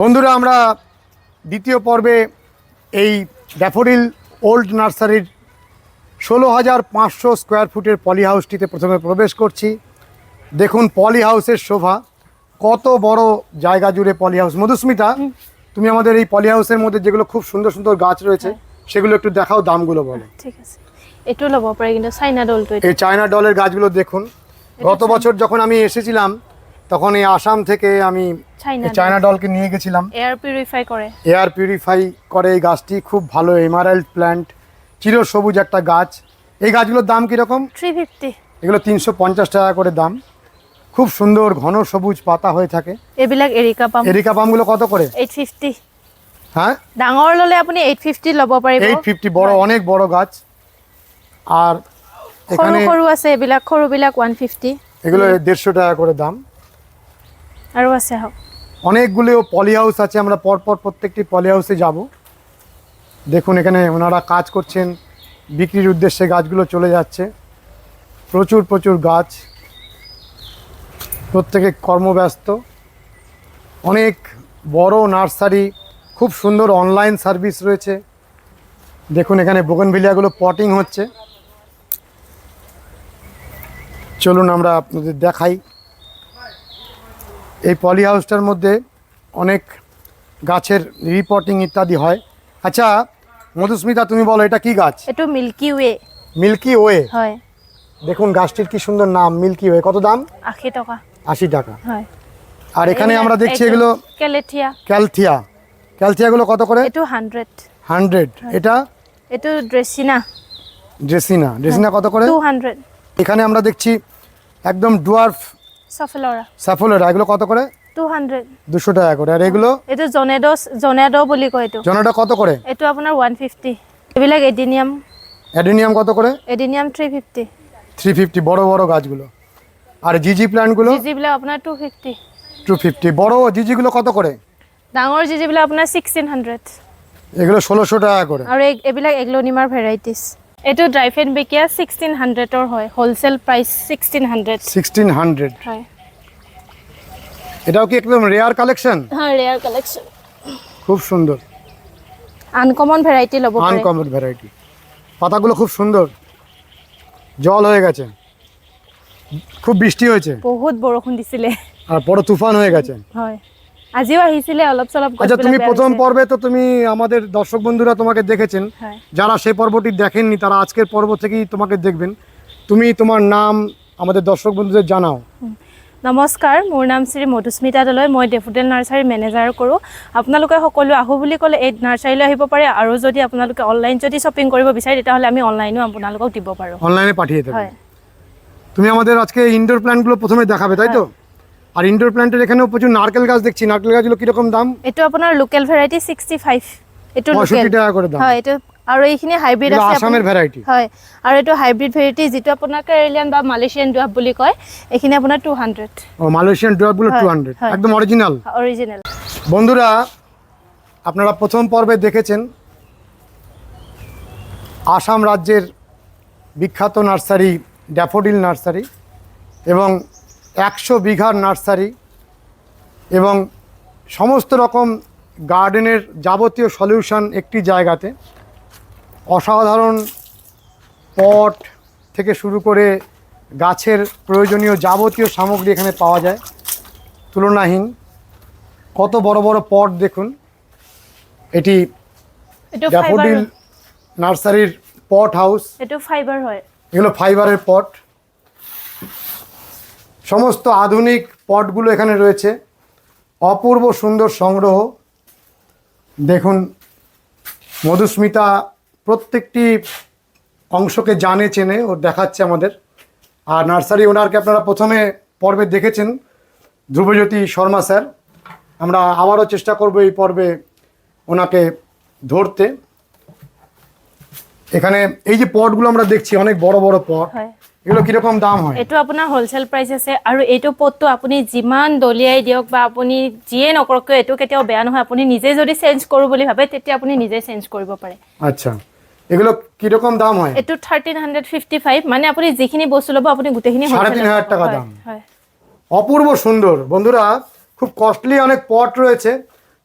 বন্ধুরা আমরা দ্বিতীয় পর্বে এই ড্যাফোডিল ওল্ড নার্সারির ষোলো হাজার পাঁচশো স্কোয়ার ফুটের পলি হাউসটিতে প্রথমে প্রবেশ করছি। দেখুন পলি হাউসের শোভা কত বড় জায়গা জুড়ে পলি হাউস। মধুস্মিতা তুমি আমাদের এই পলি হাউসের মধ্যে যেগুলো খুব সুন্দর সুন্দর গাছ রয়েছে সেগুলো একটু দেখাও দামগুলো বলো। ঠিক আছে। ল'ব কিন্তু চাইনা এই চায়না ডলের গাছগুলো দেখুন গত বছর যখন আমি এসেছিলাম তখন এই আসাম থেকে আমি চায়না ডলকে নিয়ে গেছিলাম। এয়াৰ পিউৰিফাই কৰে এয়ার পিউরিফাই করে এই গাছটি খুব ভালো এমারাল্ড প্ল্যান্ট চির সবুজ একটা গাছ। এই গাছগুলোর দাম কীরকম? থ্রি ফিফটি এগুলো তিনশো পঞ্চাশ টাকা করে দাম। খুব সুন্দর ঘন সবুজ পাতা হয়ে থাকে। এইবিলাক এৰিকা পাম। এরিকা পামগুলো কত করে? এইট ফিফটি হ্যাঁ? ডাঙৰ ল'লে আপুনি এইট ফিফটি ল'ব পাৰিব। এইট ফিফটি বড় অনেক বড় গাছ। আর এখানে সৰু আছে এইবিলাক সৰুবিলাক ওৱান ফিফটি এগুলো দেড়শো টাকা করে দাম। আৰু আছে অনেকগুলো পলি হাউস আছে, আমরা পরপর প্রত্যেকটি পলি হাউসে যাব। দেখুন এখানে ওনারা কাজ করছেন, বিক্রির উদ্দেশ্যে গাছগুলো চলে যাচ্ছে। প্রচুর প্রচুর গাছ। প্রত্যেকে কর্মব্যস্ত। অনেক বড় নার্সারি, খুব সুন্দর অনলাইন সার্ভিস রয়েছে। দেখুন এখানে বোগনভিলিয়াগুলো পটিং হচ্ছে। চলুন আমরা আপনাদের দেখাই। এই পলি হাউসটার মধ্যে অনেক গাছের রিপোর্টিং ইত্যাদি হয়। আচ্ছা মধুস্মিতা তুমি বলো এটা কি গাছ? এটা মিল্কি ওয়ে মিল্কি ওয়ে হয়। দেখুন গাছটির কি সুন্দর নাম মিল্কি ওয়ে কত দাম? আশী টাকা। আশি টাকা। হয়। আর এখানে আমরা দেখছি এগুলো কেলেথিয়া ক্যালথিয়া ক্যালথিয়াগুলো কত করে? এইটো হাণ্ড্ৰেড হান্ড্রেড এটা? এইটো ড্রেসিনা ড্রেসিনা ড্রেসিনা কত করে? টু হাণ্ড্ৰেড এখানে আমরা দেখছি একদম ডুয়ার্ফ চফেলৰা স্যাফোলেরা এগুলো কত করে? টু হাণ্ড্ৰেড দুশো টাকা করে। আর এগুলো? এইটো জনেড জনেড বুলি কয় এইটো জনাটা কত করে? এইটো আপোনাৰ ওৱান ফিফটি। এইবিলাক এডিনিয়াম। অ্যাডেনিয়াম কত করে? Adenium three fifty. Three fifty বড় বড় গাছগুলো। আর জিজি প্ল্যান্টগুলো? জিজিবিলাক আপোনাৰ টু ফিফটি। Two fifty. বড় জিজিগুলো কত করে? ডাঙৰ জিজিবিলাক আপোনাৰ ছিক্সটিন হাণ্ড্ৰেড। এগুলো ষোলোশো টাকা করে। আৰু এই- এইবিলাক এগ্লনিমাৰ ভেৰাইটিছ। এইটো ড্ৰাই ফ্ৰেড বেকিয়া ছিক্সটিন হাণ্ড্ৰেডৰ হয়। হ'লচেল প্ৰাইচ ছিক্সটিন হাণ্ড্ৰেড হয়। এটাও কি একদম রেয়ার কালেকশন হয় ৰেয়াৰ কালেকশ্যন খুব সুন্দর আনকমন ভেৰাইটি ল'ব আনকমন ভ্যারাইটি পাতাগুলো খুব সুন্দর জল হয়ে গেছে। খুব বৃষ্টি হয়েছে। বহুত বৰষুণ দিছিলে। আর বড় তুফান হয়ে গেছে। হয়। আজিও আহিছিলে অলপ চলপ আচ্ছা তুমি প্রথম পর্বে তো তুমি আমাদের দর্শক বন্ধুরা তোমাকে দেখেছেন। যারা সেই পর্বটি দেখেননি তারা আজকের পর্ব থেকেই তোমাকে দেখবেন। তুমি তোমার নাম আমাদের দর্শক বন্ধুদের জানাও। নমস্কাৰ মোৰ নাম শ্ৰী মধুস্মিতা দলৈ মই ডেফুটেল নাৰ্চাৰী মেনেজাৰ কৰোঁ। আপোনালোকে সকলো আহোঁ বুলি ক'লে এই নাৰ্চাৰীলৈ আহিব পাৰে আৰু যদি আপোনালোকে অনলাইন যদি শ্বপিং কৰিব বিচাৰে তেতিয়াহ'লে আমি অনলাইনো আপোনালোকক দিব পাৰোঁ। অনলাইনে পাঠিয়ে দেবে। তুমি আমাদের আজকে ইনডোর প্ল্যান্টগুলো প্রথমে দেখাবে তাই তো? আর ইনডোর প্ল্যান্টের এখানেও প্রচুর নারকেল গাছ দেখছি। নারকেল গাছগুলো কীরকম দাম? এটা আপোনাৰ লোকেল ভেৰাইটি ছিক্সটি ফাইভ এইটো লোকেল টাকা করে দাম। হয় এইটো আৰু এইখিনি হাইব্ৰিড আছে আসামের ভ্যারাইটি হয় আৰু এইটো হাইব্ৰিড ভেৰাইটি যিটো আপোনাৰ কেৰেলিয়ান বা মালয়েছিয়ান ডুৱাব বুলি কয় এইখিনি আপোনাৰ টু হাণ্ড্ৰেড ও মালয়েশিয়ান হয়, টু হান্ড্রেড একদম অরিজিনাল অৰিজিনেল বন্ধুরা আপনারা প্রথম পর্বে দেখেছেন আসাম রাজ্যের বিখ্যাত নার্সারি ড্যাফোডিল নার্সারি এবং একশো বিঘার নার্সারি এবং সমস্ত রকম গার্ডেনের যাবতীয় সলিউশন একটি জায়গাতে। অসাধারণ পট থেকে শুরু করে গাছের প্রয়োজনীয় যাবতীয় সামগ্রী এখানে পাওয়া যায়। তুলনাহীন কত বড় বড় পট দেখুন। এটি ড্যাফোডিল নার্সারির পট হাউস। এইটো ফাইবাৰ হয়। এগুলো ফাইবারের পট। সমস্ত আধুনিক পটগুলো এখানে রয়েছে। অপূর্ব সুন্দর সংগ্রহ। দেখুন, মধুস্মিতা প্রত্যেকটি অংশকে জানে, চেনে ও দেখাচ্ছে আমাদের। আর নার্সারি ওনারকে আপনারা প্রথমে পর্বে দেখেছেন, ধ্রুবজ্যোতি শর্মা স্যার। আমরা আবারও চেষ্টা করব এই পর্বে ওনাকে ধরতে। এখানে এই যে পটগুলো আমরা দেখছি, অনেক বড় বড় পট। এগুলো কীরকম দাম হয়? এইটো আপোনাৰ হ'লচেল প্ৰাইচ আছে আৰু এইটো পটটো আপুনি যিমান দলিয়াই দিয়ক বা আপুনি যিয়ে নকৰক কিয় এইটো কেতিয়াও বেয়া নহয়। আপুনি নিজে যদি চেঞ্জ কৰোঁ বুলি ভাবে তেতিয়া আপুনি নিজে চেঞ্জ কৰিব পাৰে। আচ্ছা। এগুলো কীরকম দাম হয়? ফিফটি ফাইভ মানে আপুনি যিখিনি বস্তু ল'ব আপুনি তিন হাজার টাকা দাম। হয় অপূর্ব সুন্দর। বন্ধুরা খুব কস্টলি অনেক পট রয়েছে।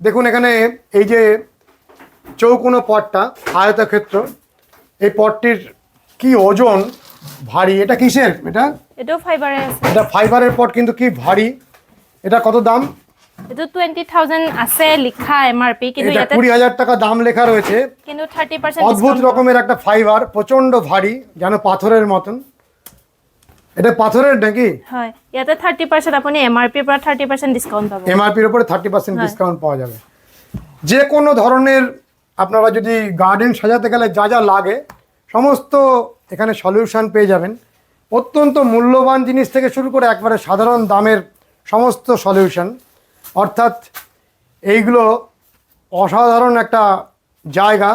দেখুন এখানে এই যে চৌকোনো পটটা আয়তক্ষেত্র এই পটটির কি ওজন? ভারী এটা কিসের? এটা? এইটো ফাইবাৰে আছে। এটা ফাইবারের পট কিন্তু কি ভারী? এটা কত দাম? টুৱেণ্টি থাউজেণ্ড আছে লিখা এম আৰ পি কিন্তু এটা ইয়াতে কুড়ি হাজার টাকা দাম লেখা রয়েছে। কিন্তু থাৰ্টি পাৰ্চেণ্ট অদ্ভুত রকমের একটা ফাইবার প্রচণ্ড ভারী যেন পাথরের মতন। এটা পাথরের নাকি? হয় ইয়াতে থাৰ্টি পাৰ্চেণ্ট আপনি এম আৰ পিৰ পৰা থাৰ্টি পাৰ্চেণ্ট ডিছকাউণ্ট পাব এমআরপির উপরে থার্টি পার্সেন্ট হ্যাঁ। ডিসকাউন্ট পাওয়া যাবে। যে কোনো ধরনের আপনারা যদি গার্ডেন সাজাতে গেলে যা যা লাগে সমস্ত এখানে সলিউশন পেয়ে যাবেন। অত্যন্ত মূল্যবান জিনিস থেকে শুরু করে একবারে সাধারণ দামের সমস্ত সলিউশন অর্থাৎ এইগুলো অসাধারণ একটা জায়গা।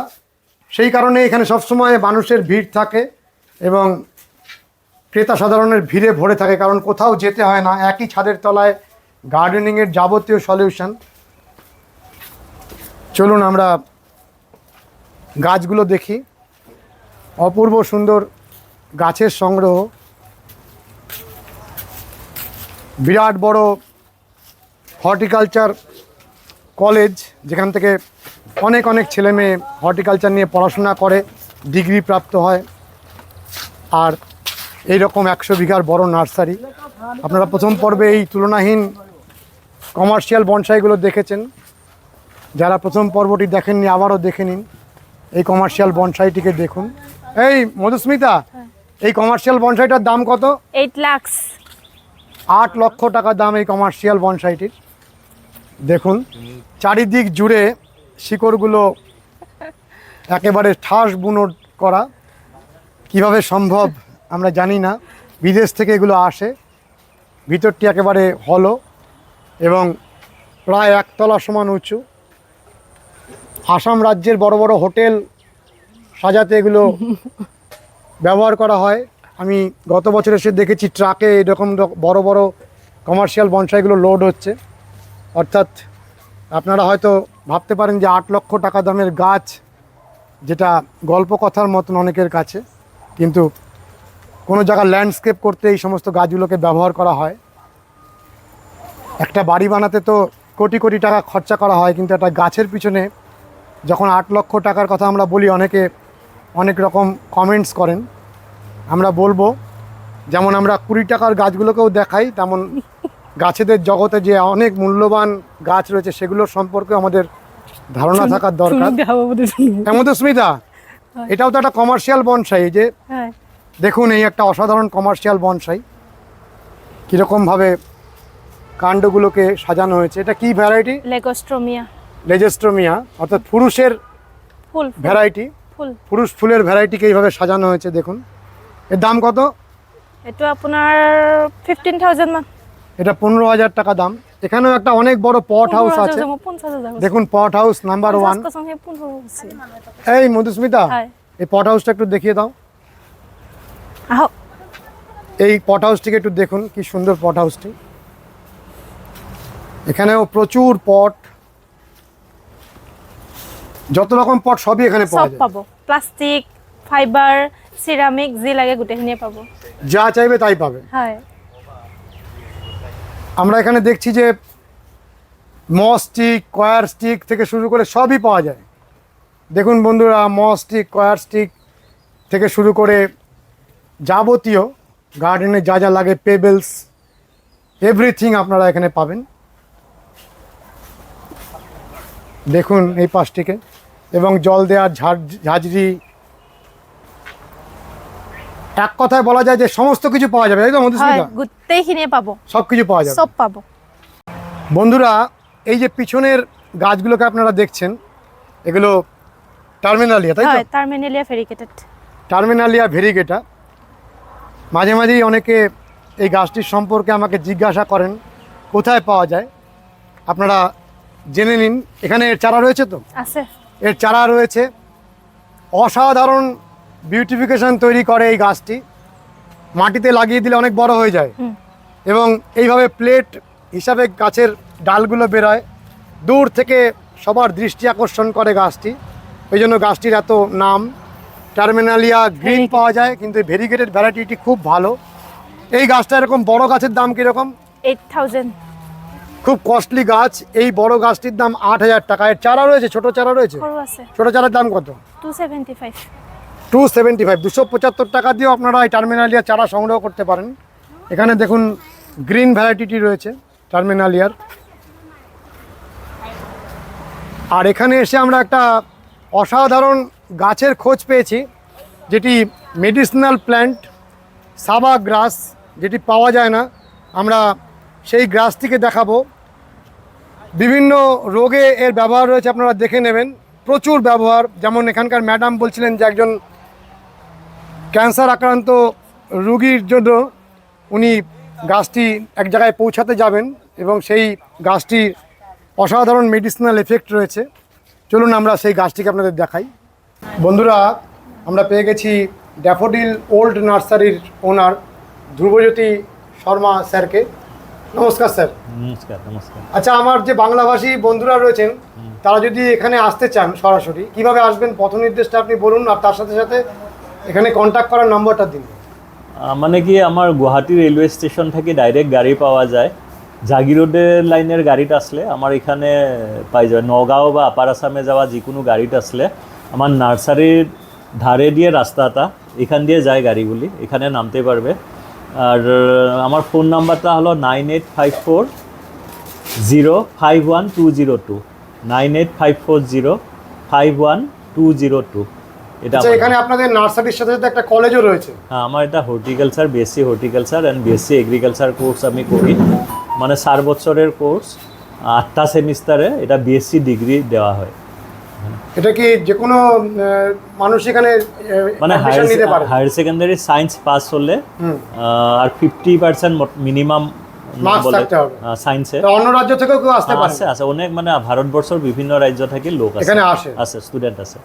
সেই কারণে এখানে সবসময় মানুষের ভিড় থাকে এবং ক্রেতা সাধারণের ভিড়ে ভরে থাকে, কারণ কোথাও যেতে হয় না। একই ছাদের তলায় গার্ডেনিংয়ের যাবতীয় সলিউশন চলুন আমরা গাছগুলো দেখি। অপূর্ব সুন্দর গাছের সংগ্রহ। বিরাট বড় হর্টিকালচার কলেজ, যেখান থেকে অনেক অনেক ছেলে মেয়ে হর্টিকালচার নিয়ে পড়াশোনা করে, ডিগ্রি প্রাপ্ত হয়। আর এই রকম একশো বিঘার বড় নার্সারি। আপনারা প্রথম পর্বে এই তুলনাহীন কমার্শিয়াল বনসাইগুলো দেখেছেন। যারা প্রথম পর্বটি দেখেননি, আবারও দেখে নিন। এই কমার্শিয়াল বনসাইটিকে দেখুন। এই মধুস্মিতা এই কমার্শিয়াল বনসাইটার দাম কত? এইট লাখছ আট লক্ষ টাকা দাম এই কমার্শিয়াল বনসাইটির দেখুন চারিদিক জুড়ে শিকড়গুলো একেবারে ঠাস বুনো করা। কীভাবে সম্ভব আমরা জানি না। বিদেশ থেকে এগুলো আসে। ভিতরটি একেবারে হলো এবং প্রায় একতলা সমান উঁচু। আসাম রাজ্যের বড় বড় হোটেল সাজাতে এগুলো ব্যবহার করা হয়। আমি গত বছর এসে দেখেছি ট্রাকে এরকম বড় বড় কমার্শিয়াল বনসাইগুলো লোড হচ্ছে। অর্থাৎ আপনারা হয়তো ভাবতে পারেন যে আট লক্ষ টাকা দামের গাছ যেটা গল্প কথার মতন অনেকের কাছে। কিন্তু কোনো জায়গা ল্যান্ডস্কেপ করতে এই সমস্ত গাছগুলোকে ব্যবহার করা হয়। একটা বাড়ি বানাতে তো কোটি কোটি টাকা খরচা করা হয় কিন্তু একটা গাছের পিছনে যখন আট লক্ষ টাকার কথা আমরা বলি অনেকে অনেক রকম কমেন্টস করেন। আমরা বলব যেমন আমরা কুড়ি টাকার গাছগুলোকেও দেখাই তেমন গাছেদের জগতে যে অনেক মূল্যবান গাছ রয়েছে সেগুলোর সম্পর্কে আমাদের ধারণা থাকার দরকার। এমন তো স্মিতা এটাও তো একটা কমার্শিয়াল বনসাই যে দেখুন এই একটা অসাধারণ কমার্শিয়াল বনসাই কীরকমভাবে কাণ্ডগুলোকে সাজানো হয়েছে। এটা কি ভ্যারাইটি লেগষ্ট্ৰমিয়া লেজেস্ট্রোমিয়া অর্থাৎ পুরুষের ফুল ভ্যারাইটি ফুল। পুরুষ ফুলের ভ্যারাইটিকে এইভাবে সাজানো হয়েছে দেখুন। এর দাম কত? এটা আপনার ফিফটিন থাউজেণ্ড মান। এটা পনেরো হাজার টাকা দাম। এখানেও একটা অনেক বড় পট হাউস আছে। দেখুন পট হাউস নাম্বার ওয়ান এই মধুস্মিতা এই পট হাউসটা একটু দেখিয়ে দাও। এই পট হাউসটিকে একটু দেখুন কি সুন্দর পট হাউসটি এখানেও প্রচুর পট যত রকম পট সবই এখানে পাওয়া যায়। পাব। প্লাস্টিক ফাইবার সিরামিক যি লাগে গোটেইখিনিয়ে পাব। যা চাইবে তাই পাবে। হ্যাঁ। আমরা এখানে দেখছি যে মস স্টিক কয়ার স্টিক থেকে শুরু করে সবই পাওয়া যায়। দেখুন বন্ধুরা মস স্টিক কয়ার স্টিক থেকে শুরু করে যাবতীয় গার্ডেনে যা যা লাগে পেবেলস এভরিথিং আপনারা এখানে পাবেন। দেখুন এই পাশটিকে। এবং জল দেওয়ার ঝাঁঝরি। এক কথায় বলা যায় যে সমস্ত কিছু পাওয়া যাবে তাই তো হয় মধুস্মিতা পাব। সব কিছু পাওয়া যাবে। চব পাব। বন্ধুরা এই যে পিছনের গাছগুলোকে আপনারা দেখছেন এগুলো টার্মিনালিয়া তাই তো? হয় টাৰ্মিনেলিয়া ভেৰিকেটেড টার্মিনালিয়া ভেরিগেটা। মাঝে মাঝেই অনেকে এই গাছটির সম্পর্কে আমাকে জিজ্ঞাসা করেন কোথায় পাওয়া যায়? আপনারা জেনে নিন। এখানে চারা রয়েছে তো? আছে। এর চারা রয়েছে। অসাধারণ বিউটিফিকেশন তৈরি করে এই গাছটি। মাটিতে লাগিয়ে দিলে অনেক বড় হয়ে যায়। এবং এইভাবে প্লেট হিসাবে গাছের ডালগুলো বেরোয়। দূর থেকে সবার দৃষ্টি আকর্ষণ করে গাছটি। ওই জন্য গাছটির এত নাম। টার্মিনালিয়া গ্রিন পাওয়া যায় কিন্তু ভেরিগেটেড ভ্যারাইটিটি খুব ভালো। এই গাছটা এরকম বড় গাছের দাম কীরকম? এইট থাউজেণ্ড খুব কস্টলি গাছ। এই বড় গাছটির দাম আট হাজার টাকা। এর চারা রয়েছে ছোট চারা রয়েছে? ছোট চারার দাম কত? টু সেভেন্টি ফাইভ দুশো পঁচাত্তর টাকা দিয়েও আপনারা এই টার্মিনালিয়ার চারা সংগ্রহ করতে পারেন। এখানে দেখুন গ্রিন ভ্যারাইটিটি রয়েছে টার্মিনালিয়ার। আর এখানে এসে আমরা একটা অসাধারণ গাছের খোঁজ পেয়েছি যেটি মেডিসিনাল প্ল্যান্ট সাবা গ্রাস যেটি পাওয়া যায় না। আমরা সেই গ্রাসটিকে দেখাবো। বিভিন্ন রোগে এর ব্যবহার রয়েছে, আপনারা দেখে নেবেন। প্রচুর ব্যবহার, যেমন এখানকার ম্যাডাম বলছিলেন যে একজন ক্যান্সার আক্রান্ত রুগীর জন্য উনি গাছটি এক জায়গায় পৌঁছাতে যাবেন এবং সেই গাছটির অসাধারণ মেডিসিনাল এফেক্ট রয়েছে। চলুন আমরা সেই গাছটিকে আপনাদের দেখাই। বন্ধুরা, আমরা পেয়ে গেছি ড্যাফোডিল ওল্ড নার্সারির ওনার ধ্রুবজ্যোতি শর্মা স্যারকে। নমস্কার স্যার। নমস্কার নমস্কার। আচ্ছা আমার যে বাংলাভাষী বন্ধুরা রয়েছেন তারা যদি এখানে আসতে চান সরাসরি কীভাবে আসবেন পথ নির্দেশটা আপনি বলুন আর তার সাথে সাথে এখানে কন্ট্যাক্ট করার নম্বরটা দিন। মানে কি আমার গুৱাহাটী রেলওয়ে স্টেশন থেকে ডাইরেক্ট গাড়ি পাওয়া যায়। জাগি রোডের লাইনের গাড়িটা আসলে আমার এখানে পাই যাবে নগাঁও বা আপার আসামে যাওয়া যিকোনো গাড়িটা আসলে আমার নার্সারির ধারে দিয়ে রাস্তাটা এখান দিয়ে যায় গাড়িগুলি এখানে নামতে পারবে। আর আমার ফোন নাম্বারটা হলো nine eight five four zero five one two zero two. Nine eight five four zero five one two zero two. এটা আচ্ছা এখানে আপনাদের নার্সারির সাথে সাথে একটা কলেজও রয়েছে। হ্যাঁ আমার এটা horticulture BSc horticulture and BSc agriculture course আমি করি। মানে চার বছরের কোর্স আটটা সেমিস্টারে এটা বিএসসি ডিগ্রি দেওয়া হয়। এটা কি যে কোনো মানুষ এখানে মানে হায়ার সেকেন্ডারি সায়েন্স পাস হলে আর ফিফটি পার্সেন্ট মিনিমাম। সায়েন্সে অন্য রাজ্য থেকেও কেউ আসতে পারে? আছে আছে। অনেক মানে ভারতবর্ষের বিভিন্ন রাজ্য থেকে লোক আছে এখানে আসে? আছে স্টুডেন্ট আছে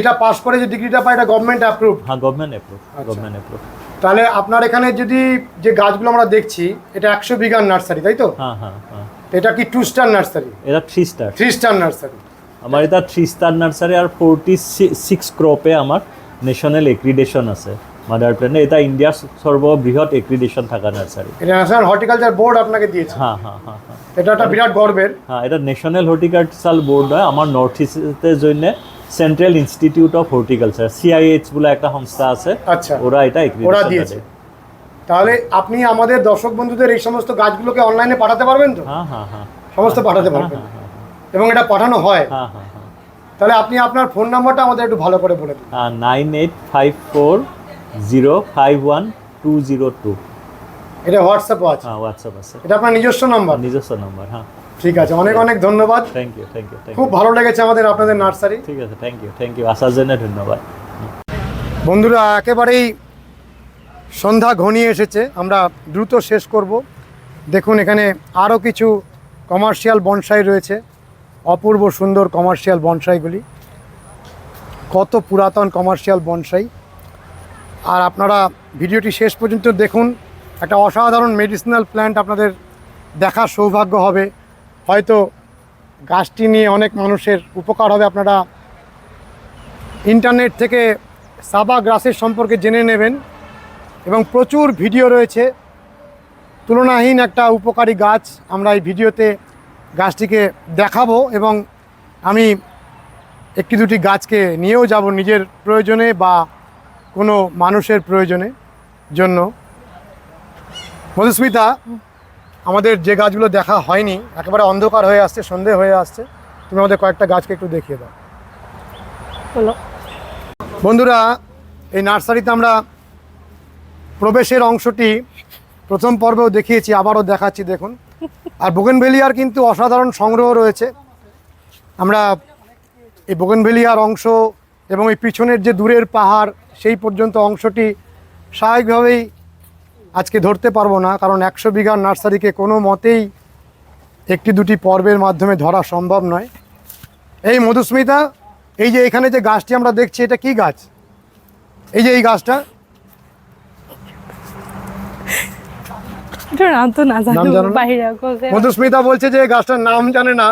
এটা পাস করে যে ডিগ্রিটা পায় এটা গভর্নমেন্ট অ্যাপ্রুভ হ্যাঁ গভর্নমেন্ট অ্যাপ্রুভ আচ্ছা। গভর্নমেন্ট অ্যাপ্রুভ তাহলে আপনার এখানে যদি যে গাছগুলো আমরা দেখছি এটা একশো বিঘার নার্সারি তাই তো? হ্যাঁ হ্যাঁ হ্যাঁ। এটা কি টু স্টার নার্সারি? এটা three star three star nursery. আমার এটা থ্রি স্টার নার্সারি আর ফোরটি সিক্স ক্রপে আমার ন্যাশনাল এক্রিডেশন আছে। মাদার প্ল্যান্টে এটা ইন্ডিয়ার সর্ববৃহৎ এক্রিডেশন থাকা নার্সারি এটা ন্যাশনাল হর্টিকালচার বোর্ড আপনাকে দিয়েছে। হ্যাঁ হ্যাঁ হ্যাঁ হ্যাঁ। এটা একটা বিরাট গর্বের। হ্যাঁ এটা ন্যাশনাল হর্টিকালচার বোর্ড হয়। আমার নর্থ ইস্টের জন্য central institute of horticulture CIH বলে একটা সংস্থা আছে। আচ্ছা। ওরা এটা ওরা দিয়েছে। তাহলে আপনি আমাদের দর্শক বন্ধুদের এই সমস্ত গাছগুলোকে অনলাইনে পাঠাতে পারবেন তো? হ্যাঁ হ্যাঁ হ্যাঁ। সমস্ত পাঠাতে পারবেন। এবং এটা পাঠানো হয়। হ্যাঁ হ্যাঁ হ্যাঁ। তাহলে আপনি আপনার ফোন নাম্বারটা আমাদের একটু ভালো করে বলে দিন। Nine eight five four zero five one two zero two. এটা হোয়াটসঅ্যাপও আছে। হ্যাঁ হোয়াটসঅ্যাপ আছে। এটা আপনার নিজস্ব নাম্বার? নিজস্ব নাম্বার হ্যাঁ। ঠিক আছে অনেক অনেক ধন্যবাদ। থ্যাংক ইউ থ্যাংক ইউ খুব ভালো লেগেছে আমাদের আপনাদের নার্সারি। ঠিক আছে থ্যাংক ইউ থ্যাংক ইউ আসার জন্য ধন্যবাদ। বন্ধুরা একেবারেই সন্ধ্যা ঘনিয়ে এসেছে। আমরা দ্রুত শেষ করব। দেখুন এখানে আরও কিছু কমার্শিয়াল বনসাই রয়েছে। অপূর্ব সুন্দর কমার্শিয়াল বনসাইগুলি কত পুরাতন কমার্শিয়াল বনসাই আর আপনারা ভিডিওটি শেষ পর্যন্ত দেখুন। একটা অসাধারণ মেডিসিনাল প্ল্যান্ট আপনাদের দেখার সৌভাগ্য হবে। হয়তো গাছটি নিয়ে অনেক মানুষের উপকার হবে। আপনারা ইন্টারনেট থেকে সাবা গ্রাসের সম্পর্কে জেনে নেবেন। এবং প্রচুর ভিডিও রয়েছে। তুলনাহীন একটা উপকারী গাছ। আমরা এই ভিডিওতে গাছটিকে দেখাবো এবং আমি একটি দুটি গাছকে নিয়েও যাব নিজের প্রয়োজনে বা কোনো মানুষের প্রয়োজনে জন্য। মধুস্মিতা আমাদের যে গাছগুলো দেখা হয়নি একেবারে অন্ধকার হয়ে আসছে সন্ধে হয়ে আসছে। তুমি আমাদের কয়েকটা গাছকে একটু দেখিয়ে দাও। বন্ধুরা এই নার্সারিতে আমরা প্রবেশের অংশটি প্রথম পর্বেও দেখিয়েছি আবারও দেখাচ্ছি দেখুন। আর বোগেনভেলিয়ার কিন্তু অসাধারণ সংগ্রহ রয়েছে। আমরা এই বোগেনভেলিয়ার অংশ এবং এই পিছনের যে দূরের পাহাড়, সেই পর্যন্ত অংশটি স্বাভাবিকভাবেই আজকে ধরতে পারব না, কারণ একশো বিঘার নার্সারিকে কোনো মতেই একটি দুটি পর্বের মাধ্যমে ধরা সম্ভব নয়। এই মধুস্মিতা, এই যে এখানে যে গাছটি আমরা দেখছি, এটা কি গাছ? এই যে এই গাছটা। নাম না? মধুস্মিতা বলছে যে গাছটার নাম জানে না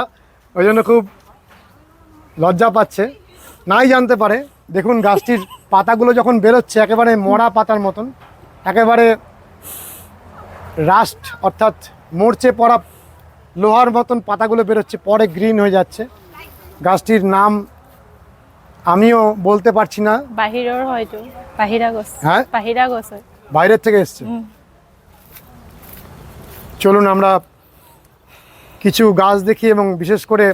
ওই জন্য খুব লজ্জা পাচ্ছে। নাই জানতে পারে। দেখুন গাছটির পাতাগুলো যখন বেরোচ্ছে একেবারে মরা পাতার মতন একেবারে রাস্ট অর্থাৎ মরচে পড়া লোহার মতন পাতাগুলো বেরোচ্ছে পরে গ্রিন হয়ে যাচ্ছে। গাছটির নাম আমিও বলতে পারছি না। বাহিৰৰ হয়তো বাহিৰা গছ হ্যাঁ? বাহিৰা গছ বাইরের থেকে এসছে। চলুন আমরা কিছু গাছ দেখি এবং বিশেষ করে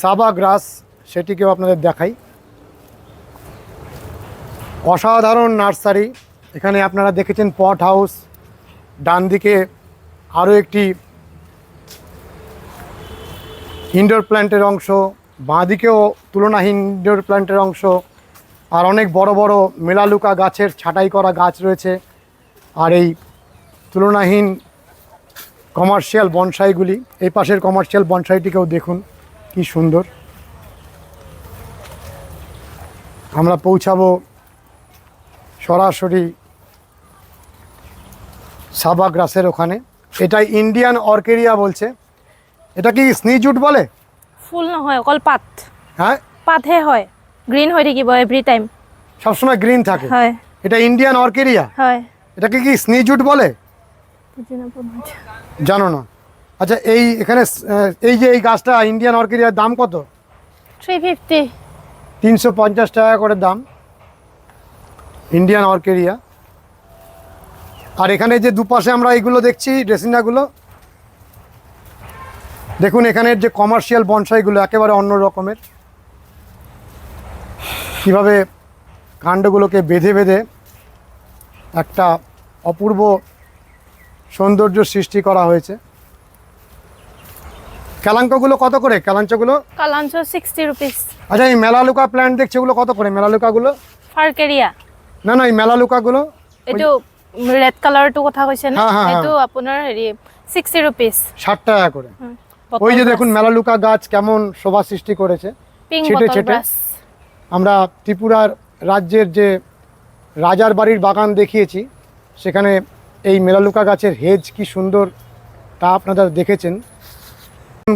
সাবা গ্রাস সেটিকেও আপনাদের দেখাই। অসাধারণ নার্সারি। এখানে আপনারা দেখেছেন পট হাউস। ডান দিকে আরও একটি ইনডোর প্ল্যান্টের অংশ। বাঁ দিকেও তুলনাহীন ইনডোর প্ল্যান্টের অংশ। আর অনেক বড় বড় মেলালুকা গাছের ছাঁটাই করা গাছ রয়েছে। আর এই তুলনাহীন কমার্শিয়াল বনসাইগুলি এই পাশের কমার্শিয়াল বনসাইটিকেও দেখুন কি সুন্দর। আমরা পৌঁছাবো সরাসরি সাবা গ্রাসের ওখানে। এটা ইন্ডিয়ান অর্কেরিয়া বলছে। এটা কি স্নিজুট বলে? ফুল নহয় অকল পাত। হ্যাঁ? পাতহে হয়। গ্ৰীণ হৈ থাকিব এভৰি টাইম সবসময় গ্রিন থাকে। হয়। এটা ইন্ডিয়ান অর্কেরিয়া? হয়। এটাকে কি স্নিজুট বলে? জানো না? আচ্ছা এই এখানে এই যে এই গাছটা ইন্ডিয়ান অর্কিডিয়ার দাম কত? থ্ৰী ফিফটি তিনশো পঞ্চাশ টাকা করে দাম। ইন্ডিয়ান অর্কেরিয়া আর এখানে যে দুপাশে আমরা এইগুলো দেখছি ড্রেসিনাগুলো দেখুন এখানের যে কমার্শিয়াল বনসাইগুলো একেবারে অন্য রকমের। কীভাবে কাণ্ডগুলোকে বেঁধে বেঁধে একটা অপূর্ব সৌন্দর্য সৃষ্টি করা হয়েছে। ক্যালাঙ্কগুলো কত করে? ক্যালাঞ্চগুলো কালাঞ্চ ছিক্সটি রুপিস আচ্ছা এই মেলালুকা প্ল্যান্ট দেখছি ওগুলো কত করে? মেলালুকাগুলো? ফাৰকেৰিয়া না না এই মেলালুকাগুলো এইটো ৰেড কালাৰটো কথা কৈছে নে? হা, হা, হা। এইটো আপোনাৰ হেৰি ছিক্সটি ৰুপিজ ষাট টাকা করে। ওই যে দেখুন মেলালুকা গাছ কেমন শোভা সৃষ্টি করেছে। ছেটে ছেটে। আমরা ত্রিপুরার রাজ্যের যে রাজার বাড়ির বাগান দেখিয়েছি সেখানে এই মেলালুকা গাছের হেজ কি সুন্দর তা আপনারা দেখেছেন।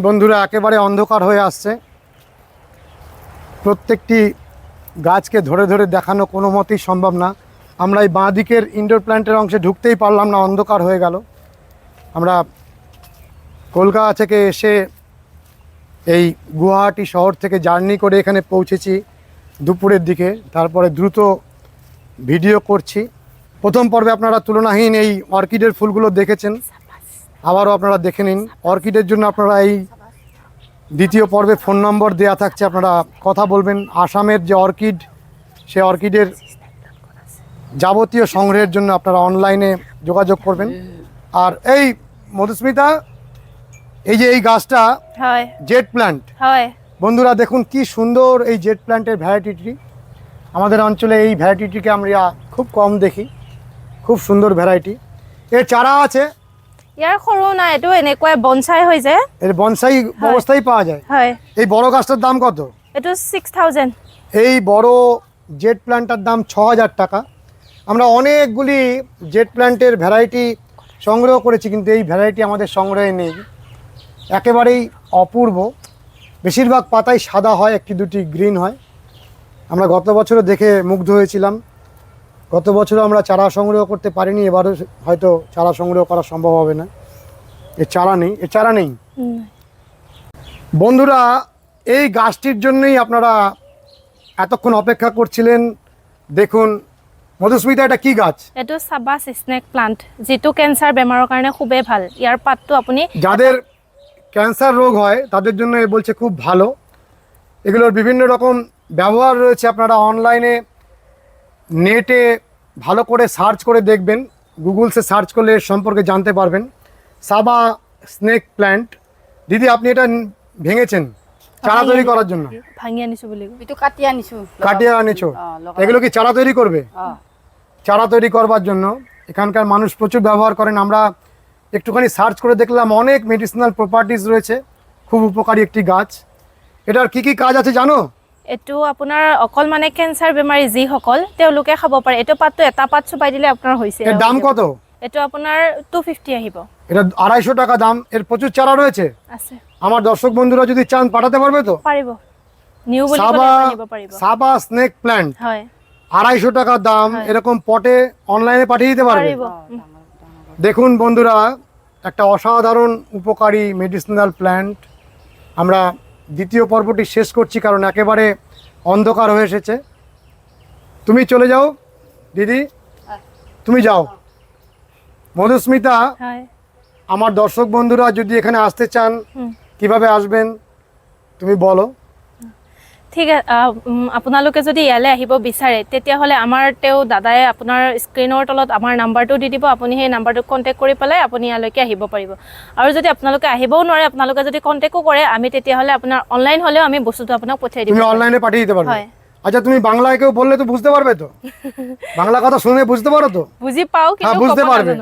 বন্ধুরা, একেবারে অন্ধকার হয়ে আসছে। প্রত্যেকটি গাছকে ধরে ধরে দেখানো কোনো মতেই সম্ভব না। আমরা এই বাঁ দিকের ইনডোর প্ল্যান্টের অংশে ঢুকতেই পারলাম না, অন্ধকার হয়ে গেল। আমরা কলকাতা থেকে এসে এই গুয়াহাটি শহর থেকে জার্নি করে এখানে পৌঁছেছি দুপুরের দিকে। তারপরে দ্রুত ভিডিও করছি। প্রথম পর্বে আপনারা তুলনাহীন এই অর্কিডের ফুলগুলো দেখেছেন। আবারও আপনারা দেখে নিন। অর্কিডের জন্য আপনারা এই দ্বিতীয় পর্বে ফোন নম্বর দেয়া থাকছে আপনারা কথা বলবেন। আসামের যে অর্কিড সে অর্কিডের যাবতীয় সংগ্রহের জন্য আপনারা অনলাইনে যোগাযোগ করবেন। আর এই মধুস্মিতা এই যে এই গাছটা হয়। Jade plant. বন্ধুরা দেখুন কি সুন্দর এই জেট প্ল্যান্টের ভ্যারাইটিটি। আমাদের অঞ্চলে এই ভ্যারাইটিটিকে আমরা খুব কম দেখি। খুব সুন্দর ভ্যারাইটি এর চারা আছে। ইয়াৰ সৰু নাই এইটো এনেকুৱাই বনচাই হৈ যায়। এর বনসাই অবস্থায় পাওয়া যায়। হয়। এই বড় গাছটার দাম কত? এইটো ছিক্স থাউজেণ্ড এই বড় জেট প্ল্যান্টটার দাম ছ হাজার টাকা। আমরা অনেকগুলি জেট প্ল্যান্টের ভ্যারাইটি সংগ্রহ করেছি কিন্তু এই ভ্যারাইটি আমাদের সংগ্রহে নেই। একেবারেই অপূর্ব। বেশিরভাগ পাতাই সাদা হয় একটি দুটি গ্রিন হয়। আমরা গত বছরও দেখে মুগ্ধ হয়েছিলাম। গত বছর আমরা চারা সংগ্রহ করতে পারিনি এবারও হয়তো চারা সংগ্রহ করা সম্ভব হবে না। এ চারা নেই এ চারা নেই। বন্ধুরা এই গাছটির জন্যই আপনারা এতক্ষণ অপেক্ষা করছিলেন। দেখুন মধুস্মিতা এটা কি গাছ? এইটো চাবাছ স্নেক প্লান্ট যিটো কেঞ্চাৰ বেমাৰৰ কাৰণে খুবেই ভালো। ইয়াৰ পাতটো আপুনি যাদের ক্যান্সার রোগ হয় তাদের জন্য এ বলছে খুব ভালো। এগুলোর বিভিন্ন রকম ব্যবহার রয়েছে আপনারা অনলাইনে নেটে ভালো করে সার্চ করে দেখবেন গুগলসে সার্চ করলে সম্পর্কে জানতে পারবেন। সাবা স্নেক প্ল্যান্ট দিদি আপনি এটা ভেঙেছেন চারা তৈরি করার জন্য? আনিছোঁ বুলি। আনিছো। কাটিয়ে আনেছো? এগুলো কি চারা তৈরি করবে? চারা তৈরি করবার জন্য। এখানকার মানুষ প্রচুর ব্যবহার করেন। আমরা একটুখানি সার্চ করে দেখলাম অনেক মেডিসিনাল প্রপার্টিস রয়েছে। খুব উপকারী একটি গাছ। এটার কি কি কাজ আছে জানো? এইটো আপোনাৰ অকল মানে কেঞ্চাৰ বেমাৰী যিসকল তেওঁলোকে খাব পাৰে। এইটো পাতটো এটা পাত চোবাই দিলে আপোনাৰ হৈছে এর দাম কত? এইটো আপোনাৰ টু ফিফটি আহিব। এটা আড়াইশো টাকা দাম। এর প্রচুর চারা রয়েছে আছে। আমার দর্শক বন্ধুরা যদি চান পাঠাতে পারবে তো? পাৰিব। নিউ বুলি ক'লে আনিব সাবা স্নেক প্ল্যান্ট হয়। আড়াইশো টাকা দাম। এরকম পটে অনলাইনে পাঠিয়ে দিতে পারবে। দেখুন বন্ধুরা একটা অসাধারণ উপকারী মেডিসিনাল প্ল্যান্ট আমরা দ্বিতীয় পর্বটি শেষ করছি কারণ একেবারে অন্ধকার হয়ে এসেছে। তুমি চলে যাও দিদি। তুমি যাও। মধুস্মিতা আমার দর্শক বন্ধুরা যদি এখানে আসতে চান। কীভাবে আসবেন তুমি বলো। ঠিক আছে আপোনালোকে যদি ইয়ালৈ আহিব বিচাৰে তেতিয়াহ'লে আমাৰ তেওঁ দাদাই আপোনাৰ স্ক্ৰীনৰ তলত আমাৰ নাম্বাৰটো দি দিব আপুনি সেই নাম্বাৰটোত কণ্টেক্ট কৰি পেলাই আপুনি ইয়ালৈকে আহিব পাৰিব আৰু যদি আপোনালোকে আহিবও নোৱাৰে আপোনালোকে যদি কণ্টেক্টো কৰে আমি তেতিয়াহ'লে আপোনাৰ অনলাইন হ'লেও আমি বস্তুটো আপোনাক পঠিয়াই দিব। অনলাইনে পাঠিয়ে দিতে পারবে হয়। আচ্ছা তুমি বাংলায় কেউ বললে তো বুঝতে পারবে তো বাংলা কথা শুনে বুঝতে পারো তো বুজি পাওঁ হ্যাঁ কিন্তু বুঝতে ক'ব পারবে।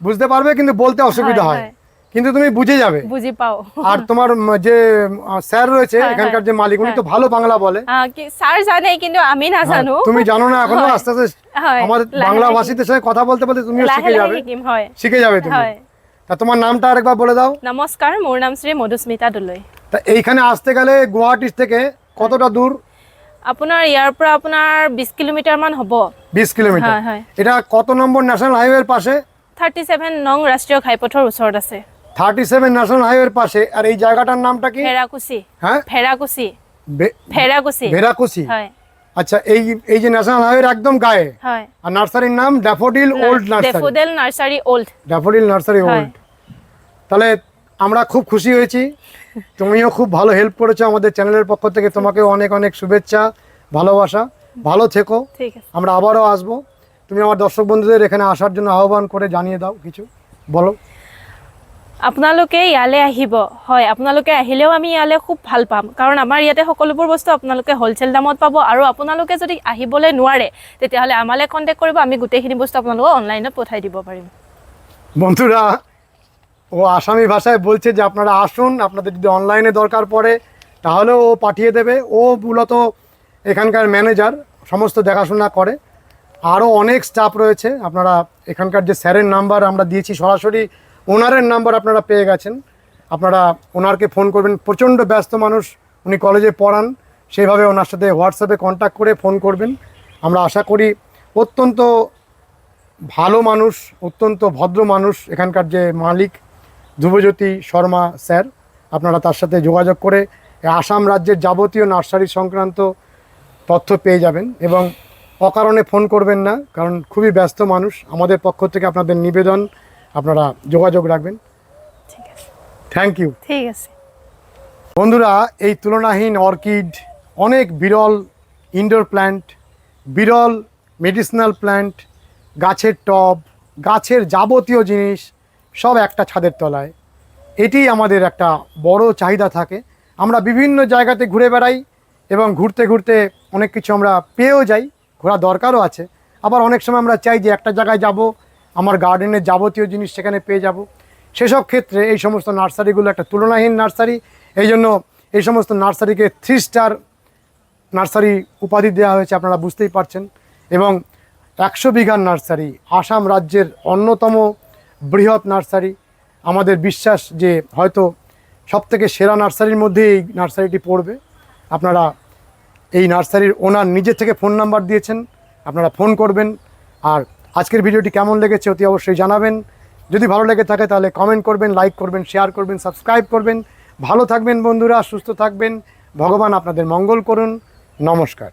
বুঝতে পারবে কিন্তু বলতে অসুবিধা হয়, হয় হয়। কিন্তু তুমি বুঝে যাবে। বুজি পাওঁ। আর তোমার যে স্যার রয়েছে হ্যাঁ, এখানকার হ্যাঁ, যে মালিক উনি তো ভালো বাংলা বলে। ছাৰ জানে কিন্তু আমি নাজানো তুমি জানো না এখনও আস্তে আস্তে হয়, আমাদের বাংলা ভাষীদের সাথে কথা বলতে বলতে তুমিও শিখে যাবে। শিখে যাবে তুমি। তা তোমার নামটা আরেকবার বলে দাও। নমস্কাৰ মোৰ নাম শ্ৰী মধুস্মিতা দলৈ তা এইখানে আসতে গেলে গুয়াহাটি থেকে কতটা দূর? আপোনাৰ ইয়াৰ পৰা আপোনাৰ বিছ কিলোমিটাৰমান হ'ব। বিশ কিলোমিটার। হয় হয়। এটা কত নম্বর ন্যাশনাল হাইওয়ের পাশে? থাৰ্টি ছেভেন নং ৰাষ্ট্ৰীয় ঘাইপথৰ ওচৰত আছে। থার্টি সেভেন ন্যাশনাল হাইওয়ের পাশে। আর এই জায়গাটার নামটা কি? ফেৰাকুচি হ্যাঁ? ফেৰাকুচি ভেরাকুসি হয়। আচ্ছা এই এই যে ন্যাশনাল হাইওয়ের একদম গায়ে। হয়। আর নার্সারির নাম Daffodil Old Nursery. Daffodil Nursery Old Daffodil Nursery Old. তাহলে আমরা খুব খুশি হয়েছি। তুমিও খুব ভালো হেল্প করেছ আমাদের চ্যানেলের পক্ষ থেকে। তোমাকেও অনেক অনেক শুভেচ্ছা ভালোবাসা। ভালো থেকো। আমরা আবারও আসব। তুমি আমার দর্শক বন্ধুদের এখানে আসার জন্য আহ্বান করে জানিয়ে দাও কিছু। বলো। আপোনালোকে ইয়ালৈ আহিব। হয়, আপোনালোকে আহিলেও আমি ইয়ালৈ খুব ভালো পাম। কাৰণ আমাৰ ইয়াতে সকলোবোৰ বস্তু আপোনালোকে হ'লচেল দামত পাব আৰু আপোনালোকে যদি আহিবলৈ নোৱাৰে, তেতিয়াহ'লে আমালৈ কণ্টেক্ট কৰিব, আমি গোটেইখিনি বস্তু আপোনালোকক অনলাইনত পঠাই দিব পাৰিম। বন্ধুরা, ও আসামি ভাষায় বলছে যে আপনারা আসুন, আপনাদের যদি অনলাইনে দরকার পড়ে তাহলেও ও পাঠিয়ে দেবে। ও মূলত এখানকার ম্যানেজার সমস্ত দেখাশোনা করে। আরও অনেক স্টাফ রয়েছে। আপনারা এখানকার যে স্যারের নাম্বার আমরা দিয়েছি সরাসরি ওনারের নাম্বার আপনারা পেয়ে গেছেন। আপনারা ওনারকে ফোন করবেন। প্রচণ্ড ব্যস্ত মানুষ উনি কলেজে পড়ান, সেইভাবে ওনার সাথে হোয়াটসঅ্যাপে কন্ট্যাক্ট করে ফোন করবেন। আমরা আশা করি অত্যন্ত ভালো মানুষ, অত্যন্ত ভদ্র মানুষ এখানকার যে মালিক ধ্রুবজ্যোতি শর্মা স্যার। আপনারা তার সাথে যোগাযোগ করে আসাম রাজ্যের যাবতীয় নার্সারি সংক্রান্ত তথ্য পেয়ে যাবেন এবং অকারণে ফোন করবেন না, কারণ খুবই ব্যস্ত মানুষ। আমাদের পক্ষ থেকে আপনাদের নিবেদন আপনারা যোগাযোগ রাখবেন। ঠিক আছে। থ্যাংক ইউ ঠিক আছে। বন্ধুরা এই তুলনাহীন অর্কিড অনেক বিরল ইনডোর প্ল্যান্ট বিরল মেডিসিনাল প্ল্যান্ট গাছের টব গাছের যাবতীয় জিনিস সব একটা ছাদের তলায়। এটি আমাদের একটা বড় চাহিদা থাকে। আমরা বিভিন্ন জায়গাতে ঘুরে বেড়াই এবং ঘুরতে ঘুরতে অনেক কিছু আমরা পেয়েও যাই ঘোরা দরকারও আছে। আবার অনেক সময় আমরা চাই যে একটা জায়গায় যাব আমার গার্ডেনের যাবতীয় জিনিস সেখানে পেয়ে যাব। সেসব ক্ষেত্রে এই সমস্ত নার্সারিগুলো একটা তুলনাহীন নার্সারি। এই জন্য এই সমস্ত নার্সারিকে থ্রি স্টার নার্সারি উপাধি দেওয়া হয়েছে, আপনারা বুঝতেই পারছেন। এবং একশো বিঘার নার্সারি, আসাম রাজ্যের অন্যতম বৃহৎ নার্সারি। আমাদের বিশ্বাস যে হয়তো সবথেকে সেরা নার্সারির মধ্যে এই নার্সারিটি পড়বে। আপনারা এই নার্সারির ওনার নিজের থেকে ফোন নাম্বার দিয়েছেন, আপনারা ফোন করবেন। আর আজকের ভিডিওটি কেমন লেগেছে অতি অবশ্যই জানাবেন। যদি ভালো লেগে থাকে তাহলে কমেন্ট করবেন লাইক করবেন শেয়ার করবেন সাবস্ক্রাইব করবেন। ভালো থাকবেন বন্ধুরা, সুস্থ থাকবেন। ভগবান আপনাদের মঙ্গল করুন। নমস্কার।